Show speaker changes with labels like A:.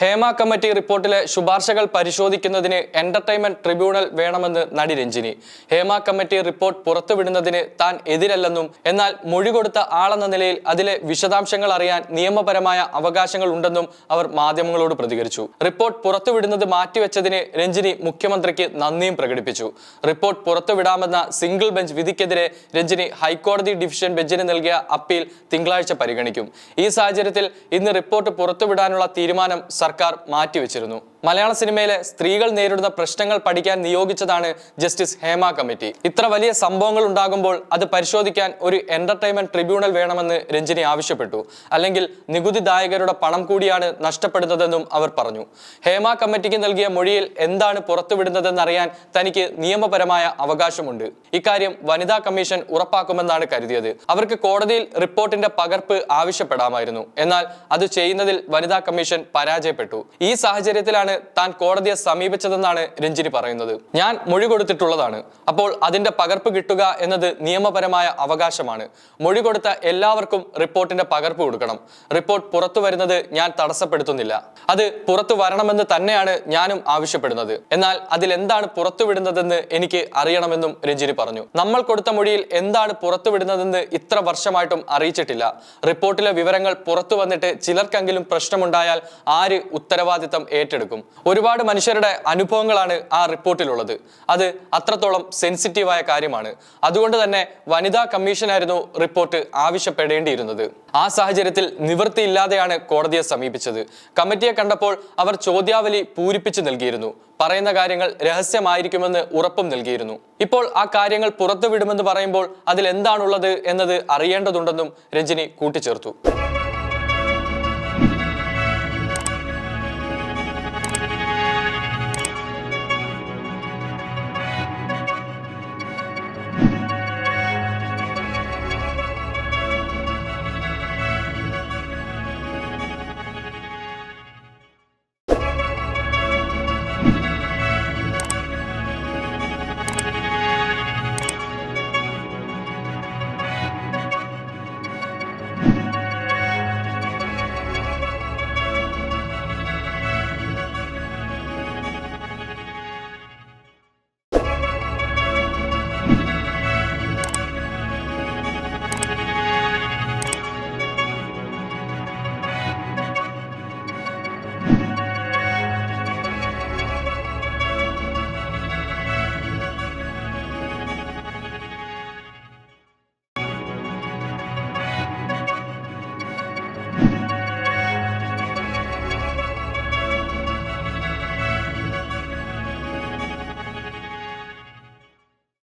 A: Hema committee റിപ്പോർട്ടിലെ ശുപാർശകൾ പരിശോധിക്കുന്നതിന് എന്റർടൈൻമെന്റ് ട്രിബ്യൂണൽ വേണമെന്ന് നടി രഞ്ജിനി. ഹേമ കമ്മിറ്റി റിപ്പോർട്ട് പുറത്തുവിടുന്നതിന് താൻ എതിരല്ലെന്നും എന്നാൽ മൊഴി കൊടുത്ത ആളെന്ന നിലയിൽ അതിലെ വിശദാംശങ്ങൾ അറിയാൻ നിയമപരമായ അവകാശങ്ങൾ ഉണ്ടെന്നും അവർ മാധ്യമങ്ങളോട് പ്രതികരിച്ചു. റിപ്പോർട്ട് പുറത്തുവിടുന്നത് മാറ്റിവെച്ചതിന് രഞ്ജിനി മുഖ്യമന്ത്രിക്ക് നന്ദിയും പ്രകടിപ്പിച്ചു. റിപ്പോർട്ട് പുറത്തുവിടാമെന്ന സിംഗിൾ ബെഞ്ച് വിധിക്കെതിരെ രഞ്ജിനി ഹൈക്കോടതി ഡിവിഷൻ ബെഞ്ചിന് നൽകിയ അപ്പീൽ തിങ്കളാഴ്ച പരിഗണിക്കും. ഈ സാഹചര്യത്തിൽ ഇന്ന് റിപ്പോർട്ട് പുറത്തുവിടാനുള്ള തീരുമാനം സർക്കാർ മാറ്റിവെച്ചിരുന്നു. മലയാള സിനിമയിലെ സ്ത്രീകൾ നേരിടുന്ന പ്രശ്നങ്ങൾ പഠിക്കാൻ നിയോഗിച്ചതാണ് ജസ്റ്റിസ് ഹേമ കമ്മിറ്റി. ഇത്ര വലിയ സംഭവങ്ങൾ ഉണ്ടാകുമ്പോൾ അത് പരിശോധിക്കാൻ ഒരു എന്റർടൈൻമെന്റ് ട്രിബ്യൂണൽ വേണമെന്ന് രഞ്ജിനി ആവശ്യപ്പെട്ടു. അല്ലെങ്കിൽ നികുതിദായകരുടെ പണം കൂടിയാണ് നഷ്ടപ്പെടുന്നതെന്നും അവർ പറഞ്ഞു. ഹേമ കമ്മിറ്റിക്ക് നൽകിയ മൊഴിയിൽ എന്താണ് പുറത്തുവിടുന്നതെന്നറിയാൻ തനിക്ക് നിയമപരമായ അവകാശമുണ്ട്. ഇക്കാര്യം വനിതാ കമ്മീഷൻ ഉറപ്പാക്കുമെന്നാണ് കരുതിയത്. അവർക്ക് കോടതിയിൽ റിപ്പോർട്ടിന്റെ പകർപ്പ് ആവശ്യപ്പെടാമായിരുന്നു. എന്നാൽ അത് ചെയ്യുന്നതിൽ വനിതാ കമ്മീഷൻ പരാജയപ്പെട്ടു. ഈ സാഹചര്യത്തിലാണ് താൻ കോടതിയെ സമീപിച്ചതെന്നാണ് രഞ്ജിനി പറയുന്നത്. ഞാൻ മൊഴി കൊടുത്തിട്ടുള്ളതാണ്. അപ്പോൾ അതിന്റെ പകർപ്പ് കിട്ടുക എന്നത് നിയമപരമായ അവകാശമാണ്. മൊഴി കൊടുത്ത എല്ലാവർക്കും റിപ്പോർട്ടിന്റെ പകർപ്പ് കൊടുക്കണം. റിപ്പോർട്ട് പുറത്തു വരുന്നത് ഞാൻ തടസ്സപ്പെടുത്തുന്നില്ല. അത് പുറത്തു വരണമെന്ന് തന്നെയാണ് ഞാനും ആവശ്യപ്പെടുന്നത്. എന്നാൽ അതിൽ എന്താണ് പുറത്തുവിടുന്നതെന്ന് എനിക്ക് അറിയണമെന്നും രഞ്ജിനി പറഞ്ഞു. നമ്മൾ കൊടുത്ത മൊഴിയിൽ എന്താണ് പുറത്തുവിടുന്നതെന്ന് ഇത്ര വർഷമായിട്ടും അറിയിച്ചിട്ടില്ല. റിപ്പോർട്ടിലെ വിവരങ്ങൾ പുറത്തു വന്നിട്ട് ചിലർക്കെങ്കിലും പ്രശ്നമുണ്ടായാൽ ആര് ഉത്തരവാദിത്തം ഏറ്റെടുക്കും? ഒരുപാട് മനുഷ്യരുടെ അനുഭവങ്ങളാണ് ആ റിപ്പോർട്ടിലുള്ളത്. അത് അത്രത്തോളം സെൻസിറ്റീവായ കാര്യമാണ്. അതുകൊണ്ട് തന്നെ വനിതാ കമ്മീഷനായിരുന്നു റിപ്പോർട്ട് ആവശ്യപ്പെടേണ്ടിയിരുന്നത്. ആ സാഹചര്യത്തിൽ നിവൃത്തിയില്ലാതെയാണ് കോടതിയെ സമീപിച്ചത്. കമ്മിറ്റിയെ കണ്ടപ്പോൾ അവർ ചോദ്യാവലി പൂരിപ്പിച്ചു നൽകിയിരുന്നു. പറയുന്ന കാര്യങ്ങൾ രഹസ്യമായിരിക്കുമെന്ന് ഉറപ്പും നൽകിയിരുന്നു. ഇപ്പോൾ ആ കാര്യങ്ങൾ പുറത്തുവിടുമെന്ന് പറയുമ്പോൾ അതിൽ എന്താണുള്ളത് എന്നത് അറിയേണ്ടതുണ്ടെന്നും രഞ്ജിനി കൂട്ടിച്ചേർത്തു.